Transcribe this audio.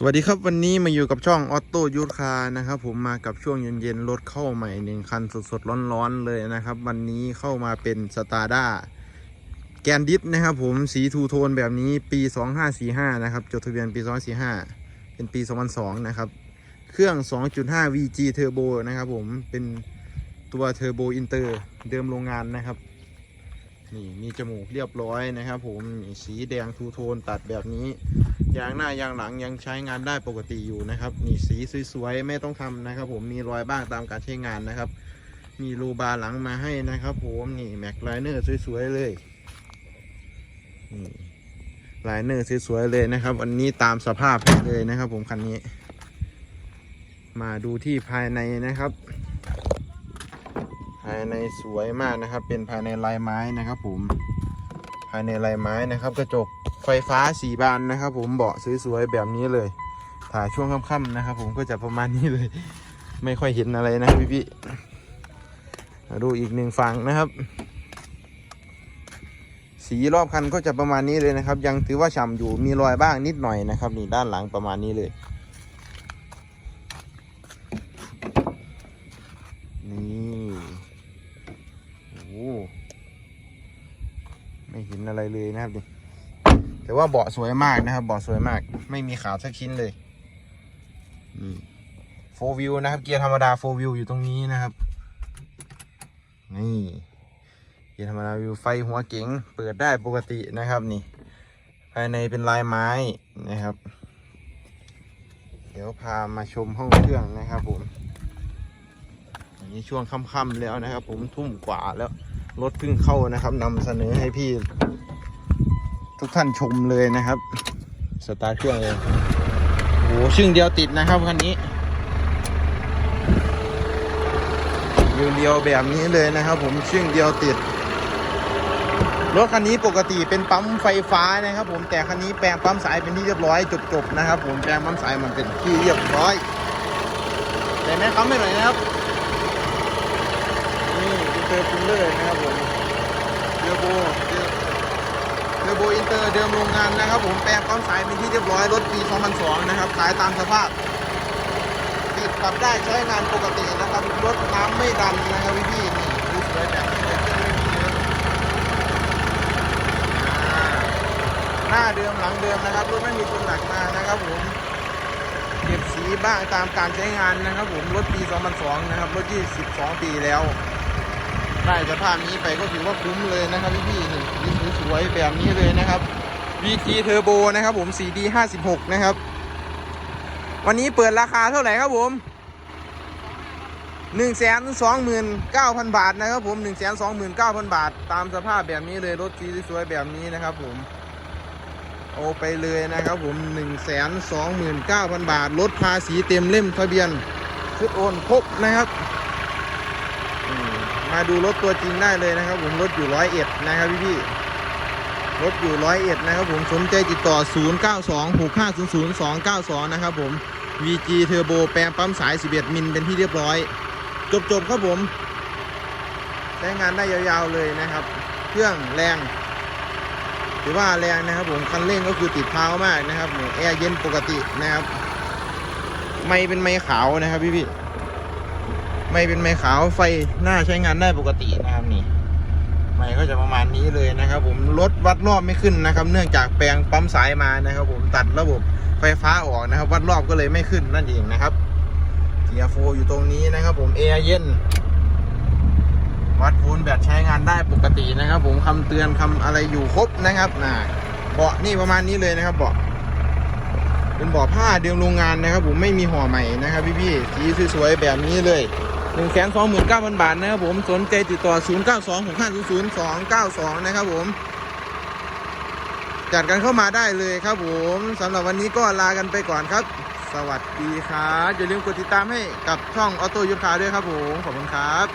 สวัสดีครับวันนี้มาอยู่กับช่องออโต้ยูคานะครับผมมากับช่วงเย็นๆรถเข้าใหม่หนึ่งคันสดๆร้อนๆเลยนะครับ วันนี้เข้ามาเป็นสตาร์ด้าแกนดิฟนะครับผมสีทูโทนแบบนี้ปี 2545 นะครับ จดทะเบียนปี 2545 เป็นปี 2002 นะครับ เครื่อง 2.5 VG Turbo นะครับผมเป็นตัวเทอร์โบอินเตอร์เดิมโรงงานนะครับ นี่มีจมูกเรียบร้อยนะครับผมสีแดงทูโทนตัดแบบนี้ ยางหน้ายางหลังยังใช้งานได้ปกติอยู่นะครับนี่สีสวยๆไม่ต้องทำนะครับ ผมมีรอยบ้างตามการใช้งานนะครับ มีรูบาหลังมาให้นะครับ ผมนี่แม็กไลเนอร์สวยๆเลยนี่ไลเนอร์สวยๆเลยนะครับ วันนี้ตามสภาพเลยนะครับ ผมคันนี้ มาดูที่ภายในนะครับายในสวยมากนะครับ เป็นภายในลายไม้นะครับผม ภายในลายไม้นะครับ กระจกไฟฟ้าสีบานนะครับ ผมเบาะสวยๆแบบนี้เลย ถ่ายช่วงค่ำๆนะครับ ผมก็จะประมาณนี้เลย ไม่ค่อยเห็นอะไรนะพี่พี่ๆมาดูอีกหนึ่งฝั่งนะครับ สีรอบคันก็จะประมาณนี้เลยนะครับ ยังถือว่าฉ่ำอยู่มีรอยบ้างนิดหน่อยนะครับนี่ด้านหลังประมาณนี้เลย นี่โอ้โหไม่ เห็นอะไรเลยนะครับดิแต่ว่าเบาะสวยมากนะครับเบาะสวยมาก ไม่มีขาวสักชิ้นเลยนี่โฟวิวนะครับ เกียร์ธรรมดาโฟวิวอยู่ตรงนี้นะครับ นี่เกียร์ธรรมดาวิวไฟหัวเก๋งเปิดได้ปกตินะครับนี่ ภายในเป็นลายไม้นะครับ เดี๋ยวพามาชมห้องเครื่องนะครับผมอันนี้ช่วงค่ำๆแล้วนะครับ ผมทุ่มกว่าแล้ว รถเพิ่งเข้านะครับนำเสนอให้พี่ ทุกท่านชมเลยนะครับ สตาร์ทเครื่องเลยโอ้โหชึ่งเดียวติดนะครับคันนี้เรียวแบบนี้เลยนะครับ ผมชึ่งเดียวติดรถคันนี้ปกติเป็นปั๊มไฟฟ้านะครับ ผมแต่คันนี้แปลงปั๊มสายเป็นที่เรียบร้อยจบๆนะครับ ผมแปลงปั๊มสายมันเป็นที่เรียบร้อยแต่แม่ค้ำไม่หน่อยนะครับ เตอร์คูลเลอร์นะครับผมเทอร์โบเทอร์โบอินเตอร์เดิมโรงงานนะครับ ผมแปลงปั๊มสายเป็นที่เรียบร้อยรถปี 2002 นะครับขายตามสภาพติดขับได้ใช้งานปกตินะครับรถน้ำไม่ดันนะครับพี่พี่ๆนี่ดูสวยแบบนี้หน้าเดิมหลังเดิมนะครับรถไม่มีคนหนักมานะครับผมเก็บสีบ้างตามการใช้งานนะครับผมรถปี 2002 นะครับรถที่12ปีแล้ว ได้สภาพนี้ไปก็ถือว่าคุ้มเลยนะครับพี่พี่ๆนี่สวยๆแบบนี้เลยนะครับ VT Turbo นะครับผม 4D 56 นะครับ วันนี้เปิดราคาเท่าไหร่ครับผม1 2 9 0 0 0บาทนะครับผม1 2 9 0 0 0บาท ตามสภาพแบบนี้เลยรถสีสวยๆแบบนี้นะครับผมโอไปเลยนะครับผม1 2 9 0 0 0บาท รถภาษีเต็มเล่มทะเบียนชุดโอนครบนะครับ มาดูรถตัวจริงได้เลยนะครับ ผมรถอยู่ร้อยเอ็ดนะครับพี่พี่รถอยู่ร้อยเอ็ดนะครับผมสนใจติดต่อ 0 9 2 6 5 0 0 2 9 2 นะครับผม VG Turbo แปลงปั๊มสาย 11 มิลเป็นที่เรียบร้อย จบๆครับผมใช้งานได้ยาวๆเลยนะครับ เครื่องแรงถือว่าแรงนะครับผมคันเร่งก็คือติดเท้ามากนะครับแอร์เย็นปกตินะครับ ไม่เป็นไม้ขาวนะครับพี่พี่ ไม่เป็นไม้ขาวไฟหน้าใช้งานได้ปกตินะครับนี่ไม่ก็จะประมาณนี้เลยนะครับ ผมรถวัดรอบไม่ขึ้นนะครับ เนื่องจากแปลงปั๊มสายมานะครับ ผมตัดระบบไฟฟ้าออกนะครับ วัดรอบก็เลยไม่ขึ้นนั่นเองนะครับเกียร์โฟอยู่ตรงนี้นะครับ ผมแอร์เย็นวัดโวลแบตใช้งานได้ปกตินะครับ ผมคำเตือนคำอะไรอยู่ครบนะครับนะเบาะนี่ประมาณนี้เลยนะครับเบาะเป็นเบาะผ้าเดิมโรงงานนะครับ ผมไม่มีห่อใหม่นะครับ พี่ๆสีสวยๆแบบนี้เลย 1นึ่งแสนสองหมื่นเก้าพันบาทนะครับผมสนใจติดต่อ0 9 2 6 5 0 0 2 9 2นะครับผม จัดกันเข้ามาได้เลยครับผมสำหรับวันนี้ก็ลากันไปก่อนครับ สวัสดีครับอย่าลืมกดติดตามให้กับช่องออโต้ยุทธาด้วยครับผมขอบคุณครับ